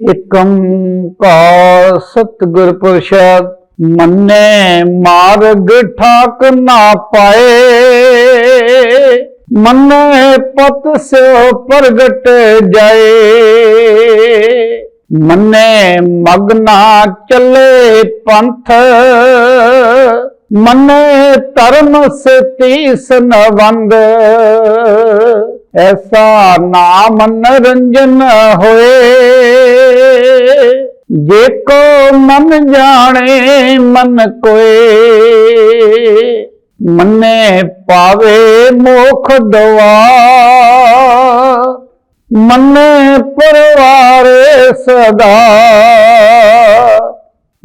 ਇਕੰ ਕਾ ਸਤਿਗੁਰ ਪ੍ਰਸਾਦ, ਮੰਨੇ ਮਾਰਗ ਠਾਕ ਨਾ ਪਾਏ। ਮੰਨੇ ਪਤ ਸਿਓ ਪ੍ਰਗਟ ਜਾਏ। ਮੰਨੇ ਮਗਨਾ ਚੱਲੇ ਪੰਥ। ਮੰਨੇ ਧਰਮ ਸਤੀਸ ਨਵੰਦ ਐਸਾ ਨਾਮ ਨਰੰਜਨ ਹੋਏ। ਜੇ ਕੋ ਮਨ ਜਾਣੇ, ਮਨ ਕੋਏ। ਮੰਨੇ ਪਾਵੇ ਮੋਖ ਦਵਾ। ਮੰਨੇ ਪਰਵਾਰ ਸਦਾ।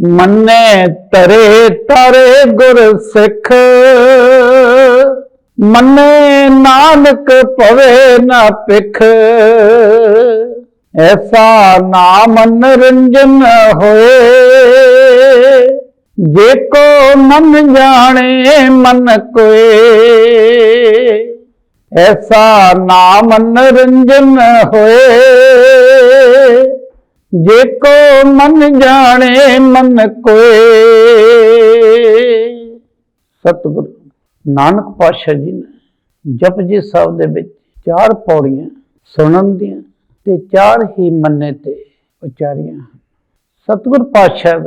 ਮੰਨੇ ਤਰੇ ਤਰੇ ਗੁਰ ਸਿੱਖ। ਮੰਨੇ ਨਾਨਕ ਭਵੇ ਨਾ ਪਿਖ ਐਸਾ ਨਾਮ ਨਰੰਜਨ ਹੋਏ। ਜੇ ਕੋ ਮਨ ਜਾਣੇ, ਮਨ ਕੋਏ। ਐਸਾ ਨਾਮ ਨਰੰਜਨ ਹੋਏ। ਜੇ ਕੋ ਮਨ ਜਾਣੇ, ਮਨ ਕੋਏ। ਸਤਿਗੁਰੂ, ਨਾਨਕ ਪਾਤਸ਼ਾਹ ਜੀ ਨੇ ਜਪਜੀ ਸਾਹਿਬ ਦੇ ਵਿੱਚ ਚਾਰ ਪੌੜੀਆਂ ਸੁਣਨ ਦੀਆਂ ਤੇ ਚਾਰ ਹੀ ਮੰਨੇ ਤੇ ਉਚਾਰੀਆਂ ਹਨ। ਸਤਿਗੁਰ ਪਾਤਸ਼ਾਹ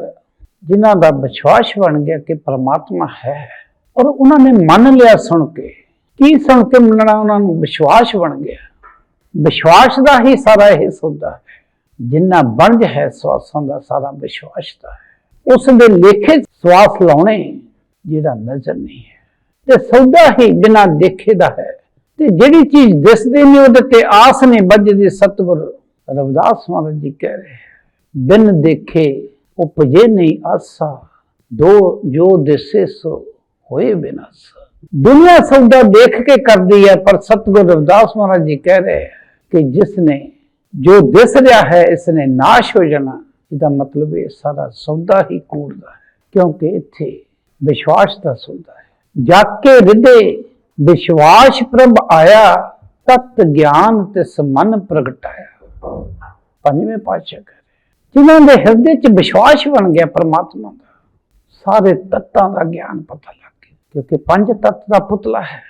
ਜਿਨ੍ਹਾਂ ਦਾ ਵਿਸ਼ਵਾਸ ਬਣ ਗਿਆ ਕਿ ਪਰਮਾਤਮਾ ਹੈ ਔਰ ਉਹਨਾਂ ਨੇ ਮੰਨ ਲਿਆ ਸੁਣ ਕੇ, ਕੀ ਸੁਣ ਕੇ ਮੰਨਣਾ ਉਹਨਾਂ ਨੂੰ? ਵਿਸ਼ਵਾਸ ਬਣ ਗਿਆ। ਵਿਸ਼ਵਾਸ ਦਾ ਹੀ ਸਾਰਾ ਇਹ ਸੌਦਾ ਹੈ। ਜਿੰਨਾ ਬਣਜ ਹੈ ਸਵਾਸਾਂ ਦਾ ਸਾਰਾ ਵਿਸ਼ਵਾਸ ਦਾ ਹੈ। ਉਸ ਦੇ ਲੇਖੇ ਸਵਾਸ ਲਾਉਣੇ ਜਿਹੜਾ ਨਜ਼ਰ ਨਹੀਂ ਹੈ। ਤੇ ਸੌਦਾ ਹੀ ਬਿਨਾਂ ਦੇਖੇ ਦਾ ਹੈ। ਤੇ ਜਿਹੜੀ ਚੀਜ਼ ਦਿਸਦੀ ਨਹੀਂ ਉਹਦੇ ਤੇ ਆਸ ਨਹੀਂ ਬੱਝਦੀ ਸਤਿਗੁਰ ਰਵਿਦਾਸ ਮਹਾਰਾਜ ਜੀ ਕਹਿ ਰਹੇ ਬਿਨ ਦੇਖੇ ਉਪਜੇ ਨਹੀਂ ਆਸਾ, ਦੋ ਜੋ ਦਿਸੇ ਸੋ ਹੋਏ ਬਿਨਾਸਾ ਦੁਨੀਆ ਸੌਦਾ ਦੇਖ ਕੇ ਕਰਦੀ ਹੈ, ਪਰ ਸਤਿਗੁਰ ਰਵਿਦਾਸ ਮਹਾਰਾਜ ਜੀ ਕਹਿ ਰਹੇ ਕਿ ਜਿਸ ਨੇ ਜੋ ਦਿਸ ਰਿਹਾ ਹੈ ਇਸ ਨੇ ਨਾਸ਼ ਹੋ ਜਾਣਾ। ਇਹਦਾ ਮਤਲਬ ਇਹ ਸਾਰਾ ਸੌਦਾ ਹੀ ਕੂੜਦਾ ਹੈ, ਕਿਉਂਕਿ ਇੱਥੇ ਵਿਸ਼ਵਾਸ ਦਾ ਸੌਦਾ ਹੈ। ਜਗ ਕੇ ਰਿਦੇ ਵਿਸ਼ਵਾਸ ਪ੍ਰਭ ਆਇਆ, ਤਤ ਗਿਆਨ ਤੇ ਸਮਨ ਪ੍ਰਗਟਾਇਆ। ਪੰਜਵੇਂ ਪਾਤਸ਼ਾਹ ਕਹ ਰਹੇ ਜਿਨ੍ਹਾਂ ਦੇ ਹਿਰਦੇ 'ਚ ਵਿਸ਼ਵਾਸ ਬਣ ਗਿਆ ਪ੍ਰਮਾਤਮਾ ਦਾ, ਸਾਰੇ ਤੱਤਾਂ ਦਾ ਗਿਆਨ ਪਤਾ ਲੱਗ ਗਿਆ, ਕਿਉਂਕਿ ਪੰਜ ਤੱਤ ਦਾ ਪੁਤਲਾ ਹੈ।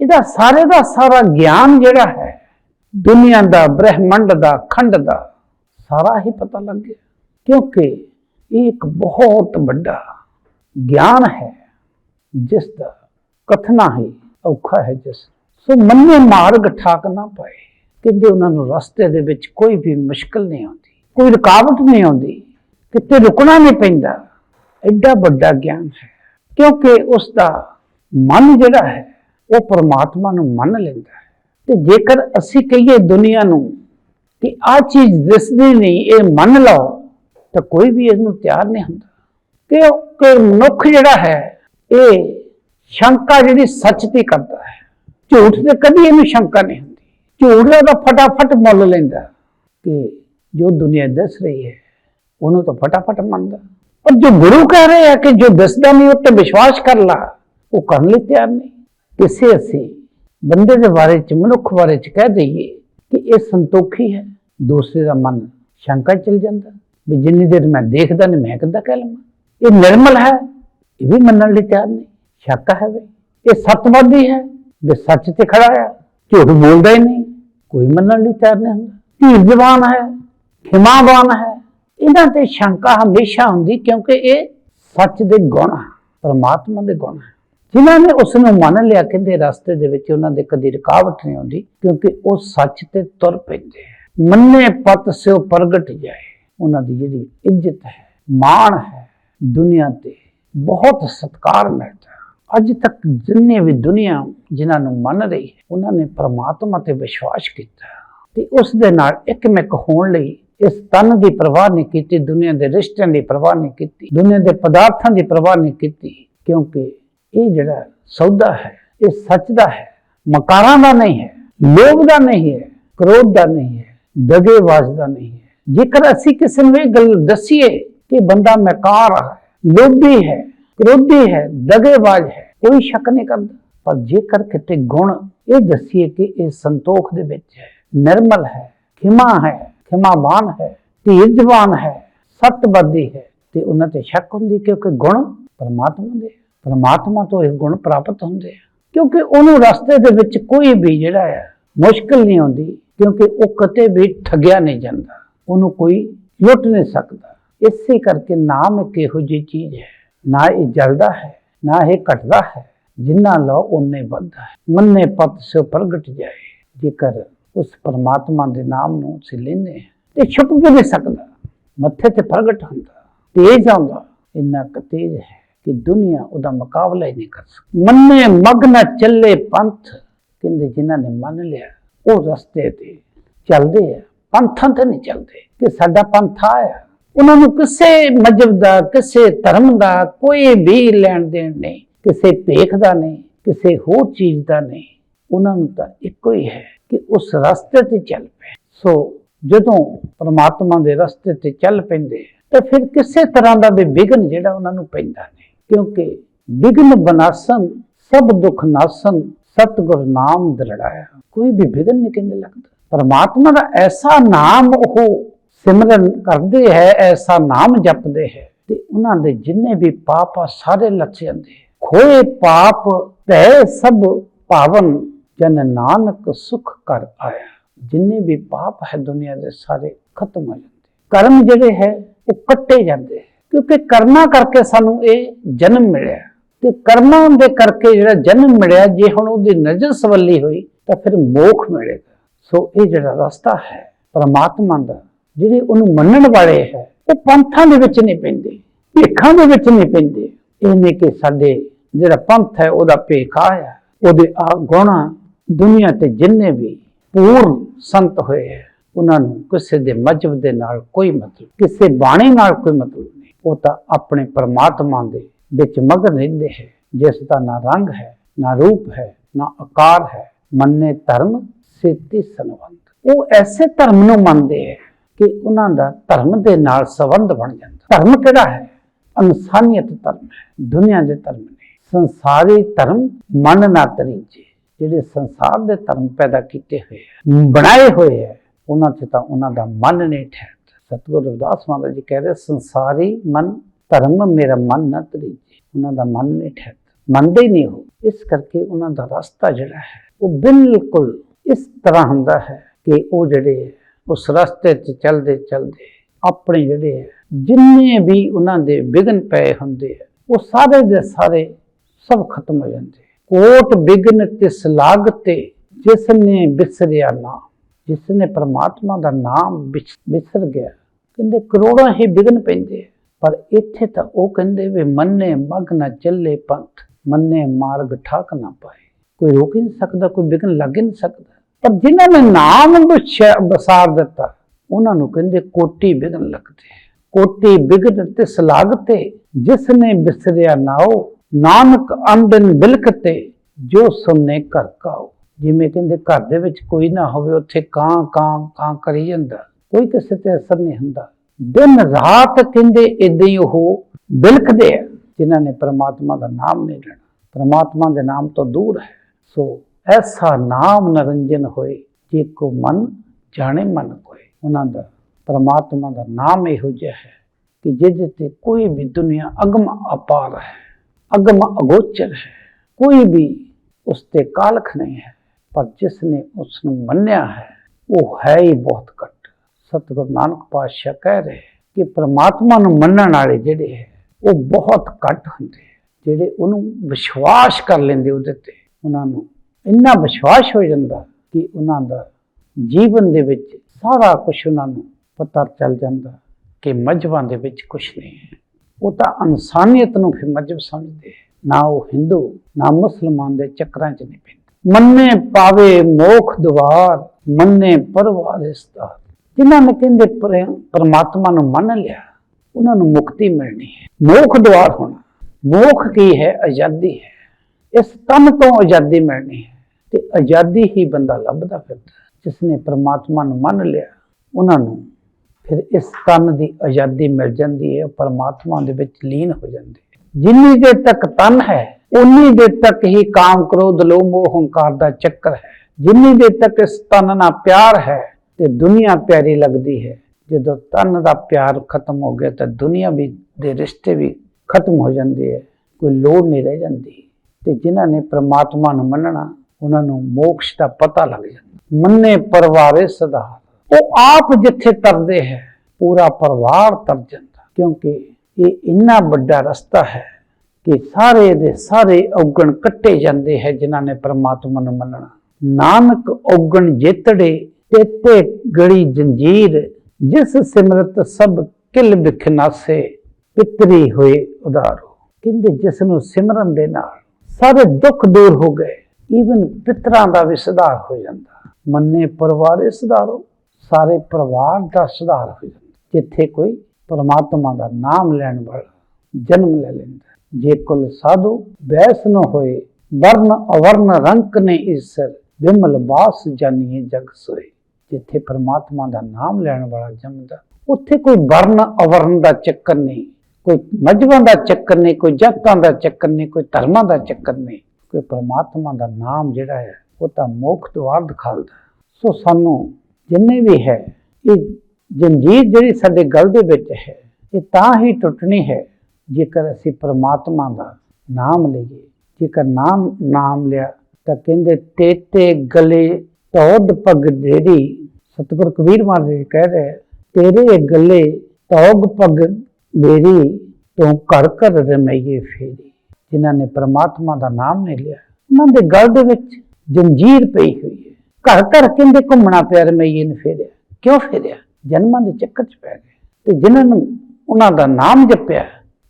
ਇਹਦਾ ਸਾਰੇ ਦਾ ਸਾਰਾ ਗਿਆਨ ਜਿਹੜਾ ਹੈ, ਦੁਨੀਆ ਦਾ, ਬ੍ਰਹਿਮੰਡ ਦਾ, ਖੰਡ ਦਾ, ਸਾਰਾ ਹੀ ਪਤਾ ਲੱਗ ਗਿਆ। ਕਿਉਂਕਿ ਇਹ ਇੱਕ ਬਹੁਤ ਵੱਡਾ ਗਿਆਨ ਹੈ, ਜਿਸ ਦਾ ਕਥਨਾ ਹੀ ਔਖਾ ਹੈ ਜਿਸ। ਸੋ ਮੰਨੇ ਮਾਰਗ ਠਾਕ ਨਾ ਪਾਏ। ਕਿਤੇ ਉਹਨਾਂ ਨੂੰ ਰਸਤੇ ਦੇ ਵਿੱਚ ਕੋਈ ਵੀ ਮੁਸ਼ਕਲ ਨਹੀਂ ਆਉਂਦੀ, ਕੋਈ ਰੁਕਾਵਟ ਨਹੀਂ ਆਉਂਦੀ, ਕਿਤੇ ਰੁਕਣਾ ਨਹੀਂ ਪੈਂਦਾ। ਐਡਾ ਵੱਡਾ ਗਿਆਨ ਹੈ, ਕਿਉਂਕਿ ਉਸ ਦਾ ਮਨ ਜਿਹੜਾ ਹੈ, ਉਹ ਪਰਮਾਤਮਾ ਨੂੰ ਮੰਨ ਲੈਂਦਾ ਹੈ। ਤੇ ਜੇਕਰ ਅਸੀਂ ਕਹੀਏ ਦੁਨੀਆ ਨੂੰ ਕਿ ਆ ਚੀਜ਼ ਦਿਸਦੀ ਨਹੀਂ, ਇਹ ਮੰਨ ਲਓ, ਤਾਂ ਕੋਈ ਵੀ ਇਸ ਨੂੰ ਤਿਆਰ ਨਹੀਂ ਹੁੰਦਾ। ਕਿ ਕਿ ਮਨੁੱਖ ਜਿਹੜਾ ਹੈ, ਇਹ ਸ਼ੰਕਾ ਜਿਹੜੀ ਸੱਚ ਤੇ ਕਰਦਾ ਹੈ, ਝੂਠ ਤੇ ਕਦੀ ਇਹਨੂੰ ਸ਼ੰਕਾ ਨਹੀਂ ਹੁੰਦੀ। ਝੂਠ ਦਾ ਤਾਂ ਫਟਾਫਟ ਮੁੱਲ ਲੈਂਦਾ ਕਿ ਜੋ ਦੁਨੀਆ ਦੱਸ ਰਹੀ ਹੈ, ਉਹਨੂੰ ਤਾਂ ਫਟਾਫਟ ਮੰਨਦਾ। ਪਰ ਜੋ ਗੁਰੂ ਕਹਿ ਰਹੇ ਆ ਕਿ ਜੋ ਦੱਸਦਾ ਨਹੀਂ, ਉਹ ਤੇ ਵਿਸ਼ਵਾਸ ਕਰ ਲਾ, ਉਹ ਕਰਨ ਲਈ ਤਿਆਰ ਨਹੀਂ। ਕਿਸੇ ਅਸੀਂ ਬੰਦੇ ਦੇ ਬਾਰੇ ਚ, ਮਨੁੱਖ ਬਾਰੇ ਚ ਕਹਿ ਦਈਏ ਕਿ ਇਹ ਸੰਤੋਖੀ ਹੈ। ਦੂਸਰੇ ਦਾ ਮਨ ਸ਼ੰਕਾ ਚ ਚਲ ਜਾਂਦਾ। ਵੀ ਜਿੰਨੀ ਦੇਰ ਮੈਂ ਦੇਖਦਾ ਨਹੀਂ, ਮੈਂ ਕਿੱਦਾਂ ਕਹਿ ਲਵਾਂ? ਇਹ ਨਿਰਮਲ ਹੈ, ਇਹ ਵੀ ਮੰਨਣ ਲਈ ਤਿਆਰ ਨਹੀਂ। ਸ਼ੱਕ ਹੈ ਵੀ ਇਹ ਸਤਵਾਦੀ ਹੈ ਵੀ ਸੱਚ ਤੇ ਖੜਾ ਹੈ ਝੂਠ ਬੋਲਦਾ ਹੀ ਨਹੀਂ, ਕੋਈ ਮੰਨਣ ਲਈ ਤਿਆਰ ਨਹੀਂ ਹੁੰਦਾ। ਧੀਰ ਜਵਾਨ ਹੈ ਖਿਮਾਵਾਨ ਹੈ, ਇਹਨਾਂ ਤੇ ਸ਼ੰਕਾ ਹਮੇਸ਼ਾ ਹੁੰਦੀ ਕਿਉਂਕਿ ਇਹ ਸੱਚ ਦੇ ਗੁਣ ਹੈ ਪਰਮਾਤਮਾ ਦੇ ਗੁਣ ਹੈ ਜਿਨ੍ਹਾਂ ਨੇ ਉਸ ਨੂੰ ਮੰਨ ਲਿਆ, ਕਹਿੰਦੇ ਰਸਤੇ ਦੇ ਵਿੱਚ ਉਹਨਾਂ ਦੇ ਕਦੀ ਰੁਕਾਵਟ ਨਹੀਂ ਆਉਂਦੀ, ਕਿਉਂਕਿ ਉਹ ਸੱਚ ਤੇ ਤੁਰ ਪੈਂਦੇ ਹੈ ਮੰਨੇ ਪਤ ਸਿਓ ਪ੍ਰਗਟ ਜਾਏ, ਉਹਨਾਂ ਦੀ ਜਿਹੜੀ ਇੱਜ਼ਤ ਹੈ, ਮਾਣ ਹੈ, ਦੁਨੀਆ ਤੇ ਬਹੁਤ ਸਤਕਾਰ ਮਿਲਦਾ ਅੱਜ ਤੱਕ ਜਿੰਨੇ ਵੀ ਦੁਨੀਆ ਜਿਨ੍ਹਾਂ ਨੂੰ ਮੰਨ ਰਹੀ ਹੈ, ਉਹਨਾਂ ਨੇ ਪਰਮਾਤਮਾ ਤੇ ਵਿਸ਼ਵਾਸ ਕੀਤਾ। ਤੇ ਉਸ ਦੇ ਨਾਲ ਇੱਕਮਿਕ ਹੋਣ ਲਈ ਇਸ ਤਨ ਦੀ ਪਰਵਾਹ ਨਹੀਂ ਕੀਤੀ, ਦੁਨੀਆ ਦੇ ਰਿਸ਼ਤਿਆਂ ਦੀ ਪਰਵਾਹ ਨਹੀਂ ਕੀਤੀ, ਦੁਨੀਆ ਦੇ ਪਦਾਰਥਾਂ ਦੀ ਪਰਵਾਹ ਨਹੀਂ ਕੀਤੀ, ਕਿਉਂਕਿ ਇਹ ਜਿਹੜਾ ਸੌਦਾ ਹੈ, ਇਹ ਸੱਚ ਦਾ ਹੈ, ਮਕਾਰਾਂ ਦਾ ਨਹੀਂ ਹੈ, ਲੋਭ ਦਾ ਨਹੀਂ ਹੈ, ਕ੍ਰੋਧ ਦਾ ਨਹੀਂ ਹੈ, ਦਗੇਬਾਜ਼ ਦਾ ਨਹੀਂ ਹੈ। ਜੇਕਰ ਅਸੀਂ ਕਿਸੇ ਨੂੰ ਇਹ ਗੱਲ ਦੱਸੀਏ ਕਿ ਬੰਦਾ ਮਕਾਰ ਹੈ, ਲੋਭੀ ਹੈ ਵਿਰੋਧੀ ਹੈ, ਦਗੇਬਾਜ਼ ਹੈ, ਕੋਈ ਸ਼ੱਕ ਨਹੀਂ ਕਰਦਾ। ਪਰ ਜੇਕਰ ਕਿਤੇ ਗੁਣ ਇਹ ਦੱਸੀਏ ਕਿ ਇਹ ਸੰਤੋਖ ਦੇ ਵਿੱਚ ਹੈ, ਨਿਰਮਲ ਹੈ, ਖਿਮਾ ਹੈ, ਖਿਮਾਵਾਨ ਹੈ ਧੀਰਜਵਾਨ ਹੈ, ਸਤਵਾਦੀ ਹੈ, ਤੇ ਉਹਨਾਂ ਤੇ ਸ਼ੱਕ ਹੁੰਦੀ ਕਿਉਂਕਿ ਗੁਣ ਪਰਮਾਤਮਾ ਦੇ ਹੈ। ਪਰਮਾਤਮਾ ਤੋਂ ਇਹ ਗੁਣ ਪ੍ਰਾਪਤ ਹੁੰਦੇ ਆ। ਕਿਉਂਕਿ ਉਹਨੂੰ ਰਸਤੇ ਦੇ ਵਿੱਚ ਕੋਈ ਵੀ ਜਿਹੜਾ ਹੈ, ਮੁਸ਼ਕਲ ਨਹੀਂ ਆਉਂਦੀ, ਕਿਉਂਕਿ ਉਹ ਕਦੇ ਵੀ ਠੱਗਿਆ ਨਹੀਂ ਜਾਂਦਾ। ਉਹਨੂੰ ਕੋਈ ਲੁੱਟ ਨਹੀਂ ਸਕਦਾ। ਇਸੇ ਕਰਕੇ ਨਾਮ ਇੱਕ ਇਹੋ ਜਿਹੀ ਚੀਜ਼ ਹੈ ਨਾ ਇਹ ਜਲਦਾ ਹੈ, ਨਾ ਇਹ ਘਟਦਾ ਹੈ, ਜਿੰਨਾ ਲਓ ਉਨੇ ਵੱਧਦਾ ਹੈ। ਮੰਨੇ ਪਤ ਸੋ ਪ੍ਰਗਟ ਜਾਏ, ਜੇਕਰ ਉਸ ਪਰਮਾਤਮਾ ਦੇ ਨਾਮ ਨੂੰ ਅਸੀਂ ਲੈਂਦੇ ਤੇ ਛੁਪ ਵੀ ਨਹੀਂ ਸਕਦਾ। ਮੱਥੇ ਤੇ ਪ੍ਰਗਟ ਹੁੰਦਾ, ਤੇਜ ਆਉਂਦਾ, ਇੰਨਾ ਕੁ ਤੇਜ ਹੈ ਕਿ ਦੁਨੀਆ ਉਹਦਾ ਮੁਕਾਬਲਾ ਹੀ ਨਹੀਂ ਕਰ ਸਕਦੀ। ਮੰਨੇ ਮਗਨ ਚੱਲੇ ਪੰਥ, ਕਹਿੰਦੇ ਜਿਨ੍ਹਾਂ ਨੇ ਮੰਨ ਲਿਆ, ਉਹ ਰਸਤੇ ਤੇ ਚੱਲਦੇ ਆ, ਪੰਥਾਂ ਤੇ ਨਹੀਂ ਚੱਲਦੇ, ਕਿ ਸਾਡਾ ਪੰਥ ਆਇਆ। ਉਹਨਾਂ ਨੂੰ ਕਿਸੇ ਮਜਬ ਦਾ, ਕਿਸੇ ਧਰਮ ਦਾ ਕੋਈ ਵੀ ਲੈਣ ਦੇਣ ਨਹੀਂ, ਕਿਸੇ ਭੇਖ ਦਾ ਨਹੀਂ, ਕਿਸੇ ਹੋਰ ਚੀਜ਼ ਦਾ ਨਹੀਂ। ਉਹਨਾਂ ਨੂੰ ਤਾਂ ਇੱਕੋ ਹੀ ਹੈ ਕਿ ਉਸ ਰਸਤੇ ਤੇ ਚੱਲ ਪਏ। ਸੋ ਜਦੋਂ ਪਰਮਾਤਮਾ ਦੇ ਰਸਤੇ ਤੇ ਚੱਲ ਪੈਂਦੇ, ਤਾਂ ਫਿਰ ਕਿਸੇ ਤਰ੍ਹਾਂ ਦਾ ਵੀ ਵਿਗਨ ਜਿਹੜਾ ਉਹਨਾਂ ਨੂੰ ਪੈਂਦਾ ਨਹੀਂ। ਕਿਉਂਕਿ ਵਿਗਨ ਬਨਾਸਨ ਸਭ ਦੁੱਖ ਨਾਸਨ ਸਤਿਗੁਰ ਨਾਮ ਦਰੜਾਇਆ। ਕੋਈ ਵੀ ਵਿਗਨ ਨਹੀਂ ਕਹਿੰਦੇ ਲੱਗਦਾ। ਪਰਮਾਤਮਾ ਦਾ ਐਸਾ ਨਾਮ ਉਹ ਸਿਮਰਨ ਕਰਦੇ ਹੈ, ਐਸਾ ਨਾਮ ਜਪਦੇ ਹੈ। ਤੇ ਉਹਨਾਂ ਦੇ ਜਿੰਨੇ ਵੀ ਪਾਪ ਆ, ਸਾਰੇ ਲੱਥ ਜਾਂਦੇ ਖੋਏ ਪਾਪ, ਭੈ ਸਭ ਪਾਵਨ, ਜਨ ਨਾਨਕ ਸੁਖ ਕਰ ਆਇਆ। ਜਿੰਨੇ ਵੀ ਪਾਪ ਹੈ ਦੁਨੀਆ ਦੇ, ਸਾਰੇ ਖਤਮ ਹੋ ਜਾਂਦੇ ਕਰਮ ਜਿਹੜੇ ਹੈ, ਉਹ ਕੱਟੇ ਜਾਂਦੇ ਹੈ। ਕਿਉਂਕਿ ਕਰਮਾਂ ਕਰਕੇ ਸਾਨੂੰ ਇਹ ਜਨਮ ਮਿਲਿਆ। ਤੇ ਕਰਮਾਂ ਦੇ ਕਰਕੇ ਜਿਹੜਾ ਜਨਮ ਮਿਲਿਆ, ਜੇ ਹੁਣ ਉਹਦੀ ਨਜ਼ਰ ਸਵੱਲੀ ਹੋਈ, ਤਾਂ ਫਿਰ ਮੋਖ ਮਿਲੇਗਾ। ਸੋ ਇਹ ਜਿਹੜਾ ਰਸਤਾ ਹੈ, ਪਰਮਾਤਮਾ ਦਾ ਜਿਹੜੇ ਉਹਨੂੰ ਮੰਨਣ ਵਾਲੇ ਹੈ, ਉਹ ਪੰਥਾਂ ਦੇ ਵਿੱਚ ਨਹੀਂ ਪੈਂਦੇ, ਭੇਖਾਂ ਦੇ ਵਿੱਚ ਨਹੀਂ ਪੈਂਦੇ। ਇਹ ਨੇ ਕਿ ਸਾਡੇ ਜਿਹੜਾ ਪੰਥ ਹੈ, ਉਹਦਾ ਭੇਖਾ ਹੈ, ਉਹਦੇ ਆ ਗੁਣਾ ਦੁਨੀਆ ਤੇ ਜਿੰਨੇ ਵੀ ਪੂਰਨ ਸੰਤ ਹੋਏ ਹੈ, ਉਹਨਾਂ ਨੂੰ ਕਿਸੇ ਦੇ ਮਜਬ ਦੇ ਨਾਲ ਕੋਈ ਮਤਲਬ, ਕਿਸੇ ਬਾਣੀ ਨਾਲ ਕੋਈ ਮਤਲਬ ਨਹੀਂ। ਉਹ ਤਾਂ ਆਪਣੇ ਪਰਮਾਤਮਾ ਦੇ ਵਿੱਚ ਮਗਨ ਰਹਿੰਦੇ ਹੈ, ਜਿਸ ਦਾ ਨਾ ਰੰਗ ਹੈ, ਨਾ ਰੂਪ ਹੈ, ਨਾ ਆਕਾਰ ਹੈ, ਮੰਨੇ ਧਰਮ ਸੇਤੀ ਸੰਬੰਧ ਉਹ ਐਸੇ ਧਰਮ ਨੂੰ ਮੰਨਦੇ ਹੈ ਕਿ ਉਹਨਾਂ ਦਾ ਧਰਮ ਦੇ ਨਾਲ ਸੰਬੰਧ ਬਣ ਜਾਂਦਾ। ਧਰਮ ਕਿਹੜਾ ਹੈ? ਇਨਸਾਨੀਅਤ ਧਰਮ ਹੈ। ਦੁਨੀਆ ਦੇ ਧਰਮ ਨੇ। ਸੰਸਾਰੀ ਧਰਮ ਮਨ ਨਾ ਤਰੀਜੇ ਜਿਹੜੇ ਸੰਸਾਰ ਦੇ ਧਰਮ ਪੈਦਾ ਕੀਤੇ ਹੋਏ ਹੈ, ਬਣਾਏ ਹੋਏ ਹੈ, ਉਹਨਾਂ 'ਚ ਤਾਂ ਉਹਨਾਂ ਦਾ ਮਨ ਨਹੀਂ ਠਹਿਰਦਾ ਸਤਿਗੁਰੂ ਰਵਿਦਾਸ ਮਹਾਰਾਜ ਜੀ ਕਹਿ ਰਹੇ ਸੰਸਾਰੀ ਮਨ, ਧਰਮ ਮੇਰਾ ਮਨ ਨਾ ਤਰੀਜੇ ਉਹਨਾਂ ਦਾ ਮਨ ਨਹੀਂ ਠਹਿਰਦਾ ਮੰਨਦੇ ਹੀ ਨਹੀਂ ਉਹ ਇਸ ਕਰਕੇ ਉਹਨਾਂ ਦਾ ਰਸਤਾ ਜਿਹੜਾ ਹੈ, ਉਹ ਬਿਲਕੁਲ ਇਸ ਤਰ੍ਹਾਂ ਹੁੰਦਾ ਹੈ ਕਿ ਉਹ ਜਿਹੜੇ ਉਸ ਰਸਤੇ 'ਚ ਚੱਲਦੇ ਚੱਲਦੇ ਆਪਣੇ ਜਿਹੜੇ ਹੈ, ਜਿੰਨੇ ਵੀ ਉਹਨਾਂ ਦੇ ਵਿਗਨ ਪਏ ਹੁੰਦੇ ਆ ਉਹ ਸਾਰੇ ਦੇ ਸਾਰੇ ਸਭ ਖਤਮ ਹੋ ਜਾਂਦੇ ਕੋਟ ਵਿਗਨ ਤਿਸ ਲਾਗਤੇ ਜਿਸ ਨੇ ਵਿਸਰਿਆ ਨਾਮ ਜਿਸ ਨੇ ਪ੍ਰਮਾਤਮਾ ਦਾ ਨਾਮ ਵਿਸ- ਵਿਸਰ ਗਿਆ। ਕਹਿੰਦੇ ਕਰੋੜਾਂ ਹੀ ਵਿਗਨ ਪੈਂਦੇ ਆ। ਪਰ ਇੱਥੇ ਤਾਂ ਉਹ ਕਹਿੰਦੇ ਵੀ ਮੰਨੇ ਮਗ ਨਾ ਚੱਲੇ ਪੰਥ ਮੰਨੇ ਮਾਰਗ ਠਾਕ ਨਾ ਪਾਏ। ਕੋਈ ਰੋਕ ਹੀ ਨਹੀਂ ਸਕਦਾ ਕੋਈ ਵਿਗਨ ਲੱਗ ਹੀ ਨਹੀਂ ਸਕਦਾ। ਪਰ ਜਿਨ੍ਹਾਂ ਨੇ ਨਾਮ ਵਿਛ- ਵਸਾਰ ਦਿੱਤਾ, ਉਹਨਾਂ ਨੂੰ ਕਹਿੰਦੇ ਕੋਟੀ ਵਿਗਨ ਲੱਗਦੇ ਕੋਟੀ ਵਿਗਨ ਤੇ ਸਲਾਗਤੇ ਜਿਸ ਨੇ ਵਿਸਰਿਆ ਨਾਓ ਨਾਨਕ ਅੰਦਨ ਬਿਲਕਤੇ ਜੋ ਸੁਨੇ ਘਰ ਕਾਓ ਜਿਵੇਂ ਕਹਿੰਦੇ ਘਰ ਦੇ ਵਿੱਚ ਕੋਈ ਨਾ ਹੋਵੇ, ਉੱਥੇ ਕਾਂ ਕਾਂ ਕਾਂ ਕਰੀ ਜਾਂਦਾ, ਕੋਈ ਕਿਸੇ ਤੇ ਅਸਰ ਨਹੀਂ ਹੁੰਦਾ। ਦਿਨ ਰਾਤ ਕਹਿੰਦੇ ਇਦਾਂ ਹੀ ਉਹ ਬਿਲਕਦੇ ਆ, ਜਿਨ੍ਹਾਂ ਨੇ ਪਰਮਾਤਮਾ ਦਾ ਨਾਮ ਨਹੀਂ ਲੈਣਾ। ਪ੍ਰਮਾਤਮਾ ਦੇ ਨਾਮ ਤੋਂ ਦੂਰ ਹੈ। ਸੋ ਐਸਾ ਨਾਮ ਨਰੰਜਨ ਹੋਏ, ਜੇ ਕੋ ਮਨ ਜਾਣੇ ਮਨ ਕੋਏ। ਉਹਨਾਂ ਦਾ, ਪਰਮਾਤਮਾ ਦਾ ਨਾਮ ਇਹੋ ਜਿਹਾ ਹੈ ਕਿ ਜਿਹਦੇ ਤੇ ਕੋਈ ਵੀ ਦੁਨੀਆ ਅਗਮ ਅਪਾਰ ਹੈ, ਅਗਮ ਅਗੋਚਰ ਹੈ। ਕੋਈ ਵੀ ਉਸ ਤੇ ਕਾਲਖ ਨਹੀਂ ਹੈ, ਪਰ ਜਿਸ ਨੇ ਉਸ ਨੂੰ ਮੰਨਿਆ ਹੈ, ਉਹ ਹੈ ਹੀ ਬਹੁਤ ਘੱਟ। ਸਤਿਗੁਰੂ ਨਾਨਕ ਪਾਤਸ਼ਾਹ ਕਹਿ ਰਹੇ ਕਿ ਪ੍ਰਮਾਤਮਾ ਨੂੰ ਮੰਨਣ ਵਾਲੇ ਜਿਹੜੇ ਹੈ, ਉਹ ਬਹੁਤ ਘੱਟ ਹੁੰਦੇ ਹੈ। ਜਿਹੜੇ ਉਹਨੂੰ ਵਿਸ਼ਵਾਸ ਕਰ ਲੈਂਦੇ ਉਹਦੇ ਤੇ, ਉਹਨਾਂ ਨੂੰ ਇੰਨਾ ਵਿਸ਼ਵਾਸ ਹੋ ਜਾਂਦਾ ਕਿ ਉਹਨਾਂ ਦਾ ਜੀਵਨ ਦੇ ਵਿੱਚ ਸਾਰਾ ਕੁਝ ਉਹਨਾਂ ਨੂੰ ਪਤਾ ਚੱਲ ਜਾਂਦਾ ਕਿ ਮਜਬਾਂ ਦੇ ਵਿੱਚ ਕੁਝ ਨਹੀਂ ਹੈ। ਉਹ ਤਾਂ ਇਨਸਾਨੀਅਤ ਨੂੰ ਫਿਰ ਮਜਬ ਸਮਝਦੇ ਨਾ ਉਹ ਹਿੰਦੂ, ਨਾ ਮੁਸਲਮਾਨ ਦੇ ਚੱਕਰਾਂ 'ਚ ਨਹੀਂ ਪੈਂਦੇ। ਮੰਨੇ ਪਾਵੇ ਮੋਖ ਦਵਾਰ, ਮੰਨੇ ਪਰਵਾਰ ਇਸਤਾਰ ਜਿਨ੍ਹਾਂ ਨੇ ਕਹਿੰਦੇ ਪਰਮਾਤਮਾ ਨੂੰ ਮੰਨ ਲਿਆ, ਉਹਨਾਂ ਨੂੰ ਮੁਕਤੀ ਮਿਲਣੀ ਹੈ। ਮੋਖ ਦਵਾਰ ਹੋਣਾ। ਮੋਖ ਕੀ ਹੈ? ਆਜ਼ਾਦੀ ਹੈ। ਇਸ ਤਨ ਤੋਂ ਆਜ਼ਾਦੀ ਮਿਲਣੀ ਹੈ। ਤੇ ਆਜ਼ਾਦੀ ਹੀ ਬੰਦਾ ਲੱਭਦਾ ਫਿਰਦਾ ਜਿਸ ਨੇ ਪ੍ਰਮਾਤਮਾ ਨੂੰ ਮੰਨ ਲਿਆ, ਉਹਨਾਂ ਨੂੰ ਫਿਰ ਇਸ ਤਨ ਦੀ ਆਜ਼ਾਦੀ ਮਿਲ ਜਾਂਦੀ ਹੈ, ਉਹ ਪਰਮਾਤਮਾ ਦੇ ਵਿੱਚ ਲੀਨ ਹੋ ਜਾਂਦੇ ਹੈ। ਜਿੰਨੀ ਦੇਰ ਤੱਕ ਤਨ ਹੈ ਉਨੀ ਦੇਰ ਤੱਕ ਹੀ ਕਾਮ, ਕ੍ਰੋਧ, ਲੋਭ, ਮੋਹ, ਹੰਕਾਰ ਦਾ ਚੱਕਰ ਹੈ। ਜਿੰਨੀ ਦੇਰ ਤੱਕ ਇਸ ਤਨ ਨਾਲ ਪਿਆਰ ਹੈ, ਤੇ ਦੁਨੀਆ ਪਿਆਰੀ ਲੱਗਦੀ ਹੈ। ਜਦੋਂ ਤਨ ਦਾ ਪਿਆਰ ਖਤਮ ਹੋ ਗਿਆ, ਤਾਂ ਦੁਨੀਆ ਵੀ ਦੇ ਰਿਸ਼ਤੇ ਵੀ ਖਤਮ ਹੋ ਜਾਂਦੇ ਹੈ। ਕੋਈ ਲੋੜ ਨਹੀਂ ਰਹਿ ਜਾਂਦੀ। ਤੇ ਜਿਨ੍ਹਾਂ ਨੇ ਪ੍ਰਮਾਤਮਾ ਨੂੰ ਮੰਨਣਾ ਉਹਨਾਂ ਨੂੰ ਮੋਕਸ਼ ਦਾ ਪਤਾ ਲੱਗ ਜਾਂਦਾ। ਮੰਨੇ ਪਰਵਾਰੇ ਸਦਾ। ਉਹ ਆਪ ਜਿੱਥੇ ਤਰਦੇ ਹੈ, ਪੂਰਾ ਪਰਿਵਾਰ ਤਰ ਜਾਂਦਾ। ਕਿਉਂਕਿ ਇਹ ਇੰਨਾ ਵੱਡਾ ਰਸਤਾ ਹੈ ਕਿ ਸਾਰੇ ਦੇ ਸਾਰੇ ਔਗਣ ਕੱਟੇ ਜਾਂਦੇ ਹੈ ਜਿਨ੍ਹਾਂ ਨੇ ਪ੍ਰਮਾਤਮਾ ਨੂੰ ਮੰਨਣਾ। ਨਾਨਕ ਔਗਣ ਜੇਤੜੇ, ਤੇਤੇ ਗੜੀ ਜੰਜੀਰ, ਜਿਸ ਸਿਮਰਤ ਸਭ ਕਿਲ ਬਿਖਨਾਸੇ, ਪਿਤਰੀ ਹੋਏ ਉਦਾਰੋ। ਕਹਿੰਦੇ ਜਿਸ ਨੂੰ ਸਿਮਰਨ ਦੇ ਨਾਲ ਸਾਰੇ ਦੁੱਖ ਦੂਰ ਹੋ ਗਏ। ਈਵਨ ਪਿਤਰਾਂ ਦਾ ਵੀ ਸੁਧਾਰ ਹੋ ਜਾਂਦਾ। ਮੰਨੇ ਪਰਿਵਾਰੇ ਸੁਧਾਰੋ, ਸਾਰੇ ਪਰਿਵਾਰ ਦਾ ਸੁਧਾਰ ਹੋ ਜਾਂਦਾ। ਜਿੱਥੇ ਕੋਈ ਪਰਮਾਤਮਾ ਦਾ ਨਾਮ ਲੈਣ ਵਾਲਾ ਜਨਮ ਲੈ ਲੈਂਦਾ। ਜੇ ਕੁਲ ਸਾਧੂ ਬੈਸ ਨ ਹੋਏ, ਵਰਨ ਅਵਰਨ ਰੰਕ ਨੇ ਈਸਰ, ਵਿਮਲ ਬਾਸ ਜਾਨੀਏ ਜਗ ਸੋਏ। ਜਿੱਥੇ ਪਰਮਾਤਮਾ ਦਾ ਨਾਮ ਲੈਣ ਵਾਲਾ ਜੰਮਦਾ, ਉੱਥੇ ਕੋਈ ਵਰਨ ਅਵਰਨ ਦਾ ਚੱਕਰ ਨਹੀਂ। ਕੋਈ ਮਜਬਾਂ ਦਾ ਚੱਕਰ ਨਹੀਂ, ਕੋਈ ਜਾਤਾਂ ਦਾ ਚੱਕਰ ਨਹੀਂ, ਕੋਈ ਧਰਮਾਂ ਦਾ ਚੱਕਰ ਨਹੀਂ। ਕੋਈ ਪਰਮਾਤਮਾ ਦਾ ਨਾਮ ਜਿਹੜਾ ਹੈ, ਉਹ ਤਾਂ ਮੋਖ ਦੁਆਰ ਦਿਖਾਲਦਾ ਸੋ ਸਾਨੂੰ ਜਿੰਨੇ ਵੀ ਹੈ, ਇਹ ਜੰਜੀਰ ਜਿਹੜੀ ਸਾਡੇ ਗਲ ਦੇ ਵਿੱਚ ਹੈ, ਇਹ ਤਾਂ ਹੀ ਟੁੱਟਣੀ ਹੈ, ਜੇਕਰ ਅਸੀਂ ਪਰਮਾਤਮਾ ਦਾ ਨਾਮ ਲਈਏ। ਜੇਕਰ ਨਾਮ ਨਾਮ ਲਿਆ, ਤਾਂ ਕਹਿੰਦੇ ਤੇਤੇ ਗਲੇ ਤੌਦ ਪਗ ਢੇਰੀ ਸਤਿਗੁਰ ਕਬੀਰ ਮਹਾਰਾਜ ਜੀ ਕਹਿ ਰਹੇ ਤੇਰੇ ਗਲੇ ਤੌਗ ਪਗ ਮੇਰੀ ਤੂੰ ਘਰ ਘਰ ਰਮਈਏ ਫੇਰੀ। ਜਿਨ੍ਹਾਂ ਨੇ ਪ੍ਰਮਾਤਮਾ ਦਾ ਨਾਮ ਨਹੀਂ ਲਿਆ। ਉਹਨਾਂ ਦੇ ਗਲ ਦੇ ਵਿੱਚ ਜੰਜੀਰ ਪਈ ਹੋਈ ਹੈ। ਘਰ ਘਰ ਕਹਿੰਦੇ ਘੁੰਮਣਾ ਪਿਆ ਰਮਈਏ ਨੇ ਫੇਰਿਆ। ਕਿਉਂ ਫੇਰਿਆ? ਜਨਮਾਂ ਦੇ ਚੱਕਰ 'ਚ ਪੈ ਗਏ। ਤੇ ਜਿਨ੍ਹਾਂ ਨੂੰ ਉਹਨਾਂ ਦਾ ਨਾਮ ਜਪਿਆ,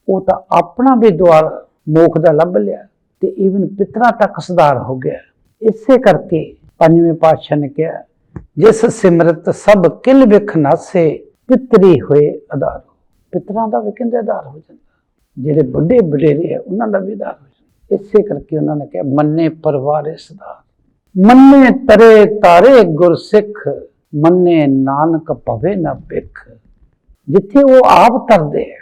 ਉਹ ਤਾਂ ਆਪਣਾ ਵੀ ਦੁਆਰ ਮੋਖ ਦਾ ਲੱਭ ਲਿਆ ਤੇ ਈਵਨ ਪਿਤਰਾਂ ਤੱਕ ਸੁਧਾਰ ਹੋ ਗਿਆ। ਇਸੇ ਕਰਕੇ ਪੰਜਵੇਂ ਪਾਤਸ਼ਾਹ ਨੇ ਕਿਹਾ, ਜਿਸ ਸਿਮਰਤ ਸਭ ਕਿਲ ਵਿਖ ਨਾਸੇ, ਪਿਤਰੀ ਹੋਏ ਆਧਾਰ ਪਿਤਰਾਂ ਦਾ ਵੀ ਕਹਿੰਦੇ ਆਧਾਰ ਹੋ ਜਾਂਦਾ। ਜਿਹੜੇ ਵੱਡੇ ਵਡੇਰੇ ਆ, ਉਹਨਾਂ ਦਾ ਵੀ ਆਧਾਰ ਹੋ ਜਾਂਦਾ ਇਸੇ ਕਰਕੇ ਉਹਨਾਂ ਨੇ ਕਿਹਾ, ਮੰਨੇ ਪਰਵਾਰੇ ਸਦਾ। ਮੰਨੇ ਤਰੇ ਤਾਰੇ ਗੁਰਸਿੱਖ, ਮੰਨੇ ਨਾਨਕ ਭਵੇ ਨਾ ਪਿਖ ਜਿੱਥੇ ਉਹ ਆਪ ਤਰਦੇ ਆ,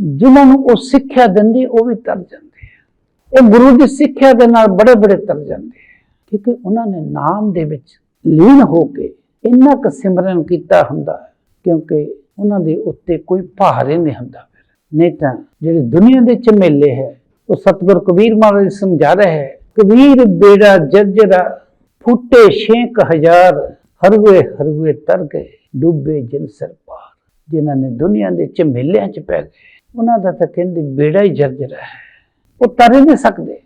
ਜਿਨ੍ਹਾਂ ਨੂੰ ਉਹ ਸਿੱਖਿਆ ਦਿੰਦੀ, ਉਹ ਵੀ ਤਰ ਜਾਂਦੇ ਆ। ਉਹ ਗੁਰੂ ਦੀ ਸਿੱਖਿਆ ਦੇ ਨਾਲ ਬੜੇ ਬੜੇ ਤਰ ਜਾਂਦੇ ਆ। ਕਿਉਂਕਿ ਉਹਨਾਂ ਨੇ ਨਾਮ ਦੇ ਵਿੱਚ ਲੀਨ ਹੋ ਕੇ ਇੰਨਾ ਕੁ ਸਿਮਰਨ ਕੀਤਾ ਹੁੰਦਾ ਕਿਉਂਕਿ ਉਹਨਾਂ ਦੇ ਉੱਤੇ ਕੋਈ ਭਾਰ ਹੀ ਨਹੀਂ ਹੁੰਦਾ। ਨਹੀਂ ਤਾਂ ਜਿਹੜੇ ਦੁਨੀਆ ਦੇ ਝਮੇਲੇ ਹੈ, ਉਹ ਸਤਿਗੁਰ ਕਬੀਰ ਮਹਾਰਾਜ ਸਮਝਾ ਰਹੇ ਹੈ, ਕਬੀਰ ਬੇੜਾ ਜਰਜਰਾ, ਫੁੱਟੇ ਛੇਕ ਹਰਵੇ ਹਰਵੇ ਤਰ ਗਏ, ਡੁੱਬੇ ਜਿਨ ਸਿਰ ਜਿਨ੍ਹਾਂ ਨੇ ਦੁਨੀਆ ਦੇ ਝਮੇਲਿਆਂ 'ਚ ਪੈ ਗਏ, ਉਹਨਾਂ ਦਾ ਤਾਂ ਕਹਿੰਦੇ ਬੇੜਾ ਹੀ ਜਰਜਰਾ ਹੈ। ਉਹ ਤਰ ਹੀ ਨਹੀਂ ਸਕਦੇ।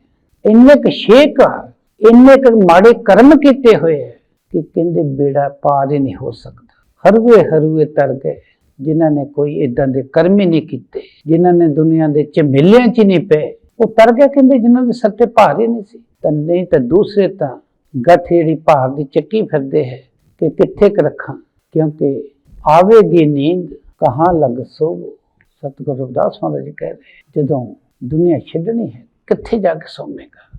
ਇੰਨੇ ਕੁ ਛੇਕ ਆ, ਇੰਨੇ ਕੁ ਮਾੜੇ ਕਰਮ ਕੀਤੇ ਹੋਏ ਹੈ ਕਿ ਕਹਿੰਦੇ ਬੇੜਾ ਪਾਰ ਹੀ ਨਹੀਂ ਹੋ ਸਕਦਾ। ਹਰਵੇ ਹਰਵੇ ਤਰ ਗਏ। ਜਿਨ੍ਹਾਂ ਨੇ ਕੋਈ ਇਦਾਂ ਦੇ ਕਰਮ ਹੀ ਨਹੀਂ ਕੀਤੇ, ਜਿਨ੍ਹਾਂ ਨੇ ਦੁਨੀਆ ਦੇ ਝਮੇਲਿਆਂ 'ਚ ਹੀ ਨਹੀਂ ਪਏ, ਉਹ ਤਰ ਗਿਆ ਕਹਿੰਦੇ ਜਿਨ੍ਹਾਂ ਦੇ ਸੱਤੇ ਭਾਰ ਹੀ ਨਹੀਂ ਸੀ। ਤਾਂ ਨਹੀਂ ਤਾਂ ਦੂਸਰੇ ਤਾਂ ਗੱਠ ਜਿਹੜੀ ਭਾਰ ਦੀ ਚੱਕੀ ਫਿਰਦੇ ਹੈ ਕਿ ਕਿੱਥੇ ਕ ਰੱਖਾਂ, ਕਿਉਂਕਿ ਆਵੇਗੀ ਨੀਂਦ, ਕਹਾਂ ਲਗ ਸੋਵੋ। ਸਤਿਗੁਰੂ ਰਵਿਦਾਸ ਮਹਾਰਾਜ ਜੀ ਕਹਿ ਰਹੇ, ਜਦੋਂ ਦੁਨੀਆ ਛੱਡਣੀ ਹੈ, ਕਿੱਥੇ ਜਾ ਕੇ ਸੌਵੇਗਾ?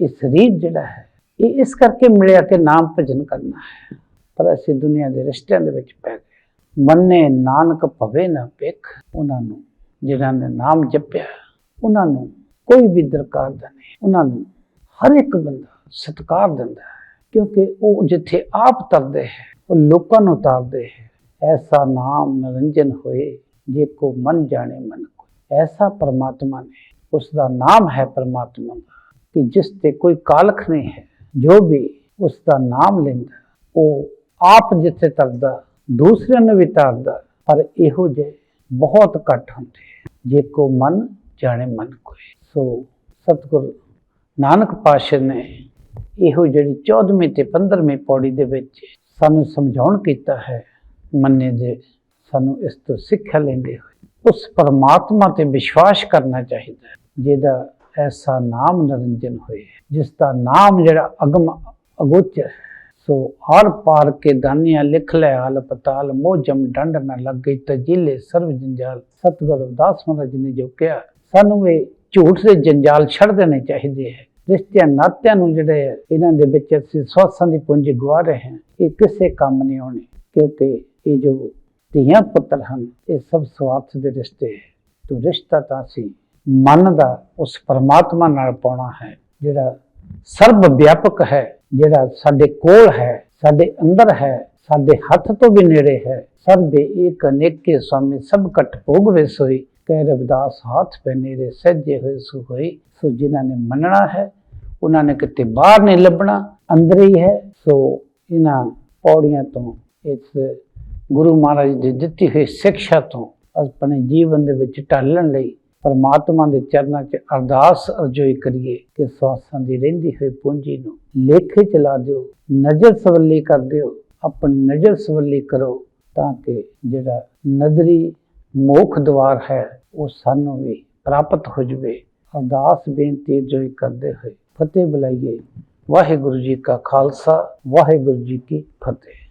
ਇਹ ਸਰੀਰ ਜਿਹੜਾ ਹੈ, ਇਹ ਇਸ ਕਰਕੇ ਮਿਲਿਆ ਕਿ ਨਾਮ ਭਜਨ ਕਰਨਾ ਹੈ। ਪਰ ਅਸੀਂ ਦੁਨੀਆ ਦੇ ਰਿਸ਼ਤਿਆਂ ਦੇ ਵਿੱਚ ਪੈ ਗਏ। ਮੰਨੇ ਨਾਨਕ ਭਵੇ ਨਾ ਪਿਖ ਉਹਨਾਂ ਨੂੰ ਜਿਨ੍ਹਾਂ ਨੇ ਨਾਮ ਜਪਿਆ, ਉਹਨਾਂ ਨੂੰ ਕੋਈ ਵੀ ਦਰਕਾਰ ਦਾ ਨਹੀਂ। ਉਹਨਾਂ ਨੂੰ ਹਰ ਇੱਕ ਬੰਦਾ ਸਤਿਕਾਰ ਦਿੰਦਾ ਹੈ, ਕਿਉਂਕਿ ਉਹ ਜਿੱਥੇ ਆਪ ਤਰਦੇ ਹੈ, ਉਹ ਲੋਕਾਂ ਨੂੰ ਤਾਰਦੇ ਹੈ। ਐਸਾ ਨਾਮ ਨਿਰੰਜਨ ਹੋਏ, ਜੇ ਕੋ ਮਨ ਜਾਣੇ ਮਨ ਕੋ ਐਸਾ ਪਰਮਾਤਮਾ ਨੇ ਉਸ ਦਾ ਨਾਮ ਹੈ ਪਰਮਾਤਮਾ ਦਾ, ਕਿ ਜਿਸ ਤੇ ਕੋਈ ਕਾਲਖ ਨਹੀਂ ਹੈ। ਜੋ ਵੀ ਉਸ ਦਾ ਨਾਮ ਲੈਂਦਾ, ਉਹ ਆਪ ਜਿੱਥੇ ਤਰਦਾ ਦੂਸਰਿਆਂ ਨੂੰ ਵੀ ਤਾਰਦਾ ਪਰ ਇਹੋ ਜਿਹੇ ਬਹੁਤ ਘੱਟ ਹੁੰਦੇ ਹੈ। ਜੇ ਕੋ ਮਨ ਜਾਣੇ ਮਨ ਕੋਈ ਸੋ ਸਤਿਗੁਰ ਨਾਨਕ ਪਾਤਸ਼ਾਹ ਨੇ ਇਹੋ ਜਿਹੜੀ 14ਵੀਂ ਤੇ 15ਵੀਂ ਪੌੜੀ ਦੇ ਵਿੱਚ ਸਾਨੂੰ ਸਮਝਾਉਣ ਕੀਤਾ ਹੈ, ਮੰਨੇ ਦੇ ਸਾਨੂੰ ਇਸ ਤੋਂ ਸਿੱਖਿਆ ਲੈਂਦੇ ਹੋਏ ਉਸ ਪਰਮਾਤਮਾ ਤੇ ਵਿਸ਼ਵਾਸ ਕਰਨਾ ਚਾਹੀਦਾ ਹੈ, ਜਿਹਦਾ ਐਸਾ ਨਾਮ ਨਿਰੰਜਨ ਹੋਏ ਜਿਸ ਦਾ ਨਾਮ ਜਿਹੜਾ ਅਗਮ ਅਗੋਚਰ ਹੈ। ਸੋ ਹਰ ਪਾਰ ਕੇ ਦਾਨੀਆਂ ਲਿਖ ਲੈ ਹਾਲ ਪਤਾਲ ਮੋਜਮ ਡੰਡ ਨਾ ਲੱਗੇ ਤਜਿਲੇ ਸਰਵ ਜੰਜਾਲ। ਸਤਿਗੁਰ ਰਵਿਦਾਸ ਮਹਾਰਾਜ ਨੇ ਜੋ ਕਿਹਾ ਸਾਨੂੰ ਇਹ ਝੂਠ ਦੇ ਜੰਜਾਲ ਛੱਡ ਦੇਣੇ ਚਾਹੀਦੇ ਹੈ। ਰਿਸ਼ਤਿਆਂ ਨਾਤਿਆਂ ਨੂੰ ਜਿਹੜੇ ਹੈ, ਇਹਨਾਂ ਦੇ ਵਿੱਚ ਅਸੀਂ ਸਵਾਸਾਂ ਦੀ ਪੂੰਜੀ ਗਵਾ ਰਹੇ ਹਾਂ ਇਹ ਕਿਸੇ ਕੰਮ ਨਹੀਂ ਆਉਣੇ ਕਿਉਂਕਿ ਇਹ ਜੋ ਧੀਆਂ ਪੁੱਤਰ ਹਨ ਇਹ ਸਭ ਸਵਾਰਥ ਦੇ ਰਿਸ਼ਤੇ ਹੈ। ਤੋ ਰਿਸ਼ਤਾ ਤਾਂ ਅਸੀਂ ਮਨ ਦਾ ਉਸ ਪਰਮਾਤਮਾ ਨਾਲ ਪਾਉਣਾ ਹੈ ਜਿਹੜਾ ਸਰਬ ਵਿਆਪਕ ਹੈ। ਜਿਹੜਾ ਸਾਡੇ ਕੋਲ ਹੈ, ਸਾਡੇ ਅੰਦਰ ਹੈ, ਸਾਡੇ ਹੱਥ ਤੋਂ ਵੀ ਨੇੜੇ ਹੈ ਸਰਬੇ ਏਕ ਅਨੇਕੇ ਸੁਆਮੀ ਸਭ ਕਟ ਭੋਗ ਵੇ ਸੋਈ, ਕਹਿ ਰਵਿਦਾਸ ਹੱਥ ਪੈ ਨੇੜੇ ਸੱਜੇ ਹੋਏ ਸੋ ਹੋਈ, ਸੋ ਜਿਨ੍ਹਾਂ ਨੇ ਮੰਨਣਾ ਹੈ, ਉਹਨਾਂ ਨੇ ਕਿਤੇ ਬਾਹਰ ਨਹੀਂ ਲੱਭਣਾ, ਅੰਦਰ ਹੀ ਹੈ, ਸੋ ਇਹਨਾਂ ਪੌੜੀਆਂ ਤੋਂ, ਇਸ ਗੁਰੂ ਮਹਾਰਾਜ ਦੀ ਦਿੱਤੀ ਹੋਈ ਸਿੱਖਿਆ ਤੋਂ, ਆਪਣੇ ਜੀਵਨ ਦੇ ਵਿੱਚ ਢਾਲਣ ਲਈ ਪਰਮਾਤਮਾ ਦੇ ਚਰਨਾਂ 'ਚ ਅਰਦਾਸ ਅਰਜ਼ੋਈ ਕਰੀਏ ਕਿ ਸਵਾਸਾਂ ਦੀ ਰਹਿੰਦੀ ਹੋਈ ਪੂੰਜੀ ਨੂੰ ਲੇਖੇ ਚਲਾ ਦਿਓ, ਨਜ਼ਰ ਸਵੱਲੀ ਕਰ ਦਿਓ, ਆਪਣੀ ਨਜ਼ਰ ਸਵੱਲੀ ਕਰੋ ਤਾਂ ਕਿ ਜਿਹੜਾ ਨਦਰੀ ਮੋਖ ਦਵਾਰ ਹੈ, ਉਹ ਸਾਨੂੰ ਵੀ ਪ੍ਰਾਪਤ ਹੋ ਜਵੇ। ਅਰਦਾਸ ਬੇਨਤੀ ਜੋਈ ਕਰਦੇ ਹੋਏ ਫਤਿਹ ਬੁਲਾਈਏ। ਵਾਹਿਗੁਰੂ ਜੀ ਕਾ ਖਾਲਸਾ, ਵਾਹਿਗੁਰੂ ਜੀ ਕੀ ਫਤਿਹ।